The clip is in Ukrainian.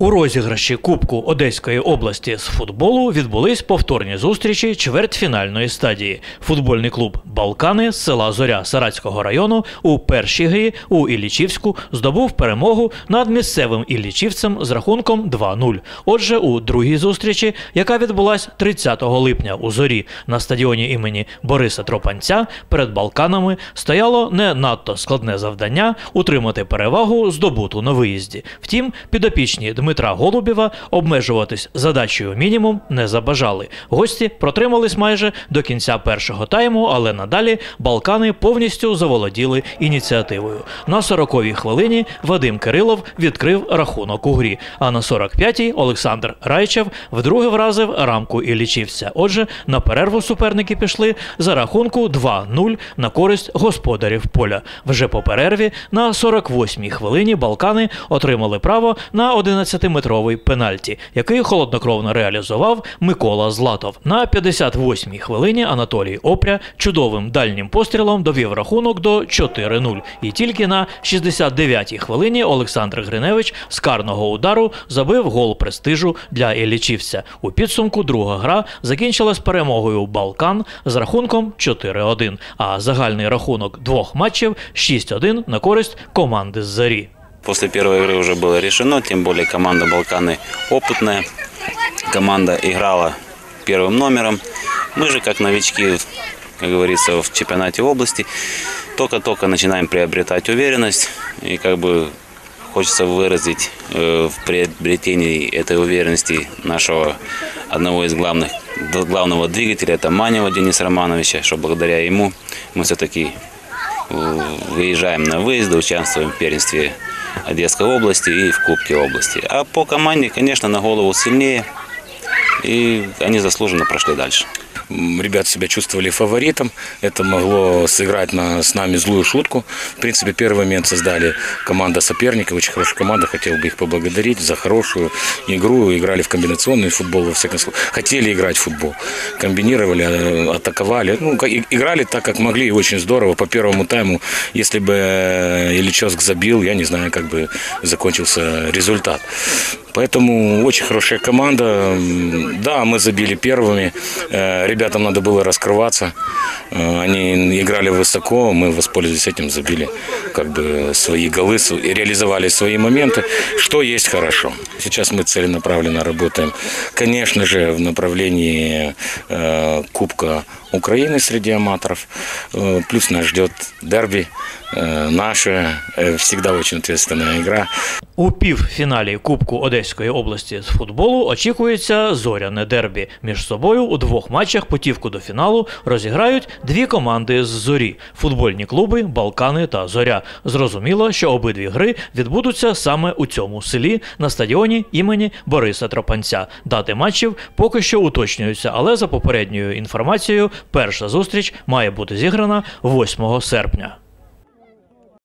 У розіграші Кубку Одеської області з футболу відбулись повторні зустрічі чвертьфінальної стадії. Футбольний клуб Балкани з села Зоря Саратського району у першій грі у Іллічівську здобув перемогу над місцевим іллічівцем з рахунком 2-0. Отже, у другій зустрічі, яка відбулась 30 липня у зорі на стадіоні імені Бориса Тропанця, перед Балканами стояло не надто складне завдання утримати перевагу здобуту на виїзді. Втім, підопічні Дмитра Голубєва обмежуватись задачею мінімум не забажали. Гості протримались майже до кінця першого тайму, але надалі Балкани повністю заволоділи ініціативою. На 40-й хвилині Вадим Кирилов відкрив рахунок у грі. А на 45-й Олександр Райчев вдруге вразив рамку і лічився. Отже, на перерву суперники пішли за рахунку 2-0 на користь господарів поля. Вже по перерві на 48-й хвилині Балкани отримали право на 11-метровий пенальті, який холоднокровно реалізував Микола Златов. На 58-й хвилині Анатолій Опря чудовим дальнім пострілом довів рахунок до 4-0. І тільки на 69-й хвилині Олександр Гриневич з карного удару забив гол престижу для Іллічівця. У підсумку друга гра закінчилась перемогою Балкан з рахунком 4-1, а загальний рахунок двох матчів 6-1 на користь команди з Зарі. После первой игры уже было решено, тем более команда Балканы опытная. Команда играла первым номером. Мы же, как новички, как говорится, в чемпионате области, только-только начинаем приобретать уверенность. И как бы хочется выразить э, в приобретении этой уверенности нашего одного из главных, главного двигателя, это Манева Дениса Романовича, что благодаря ему мы все-таки э, выезжаем на выезды, участвуем в первенстве Одесской области и в Кубке области. А по команде, конечно, на голову сильнее, и они заслуженно прошли дальше. Ребят себя чувствовали фаворитом. Это могло сыграть на, с нами злую шутку. В принципе, первый момент создали команда соперников. Очень хорошая команда. Хотел бы их поблагодарить за хорошую игру. Играли в комбинационный футбол, во всяком случае. Хотели играть в футбол. Комбинировали, э, атаковали. Ну, играли так, как могли. И очень здорово. По первому тайму, если бы э, Ильичевск забил, я не знаю, как бы закончился результат. Поэтому очень хорошая команда. Да, мы забили первыми. Э, Ребятам надо было раскрываться. Э, Они играли высоко, мы воспользовались этим, забили как бы свои голы реализовали свои моменты, что есть хорошо. Сейчас мы целенаправленно работаем, конечно же, в направлении э, Кубка Украины среди аматоров. Э, Плюс нас ждет дерби, э, наша, э, всегда очень ответственная игра. У півфіналі Кубку Одеської області з футболу очікується зоряне дербі. Між собою у двох матчах путівку до фіналу розіграють дві команди з зорі футбольні клуби Балкани та Зоря. Зрозуміло, що обидві гри відбудуться саме у цьому селі на стадіоні імені Бориса Тропанця. Дати матчів поки що уточнюються, але за попередньою інформацією, перша зустріч має бути зіграна 8 серпня.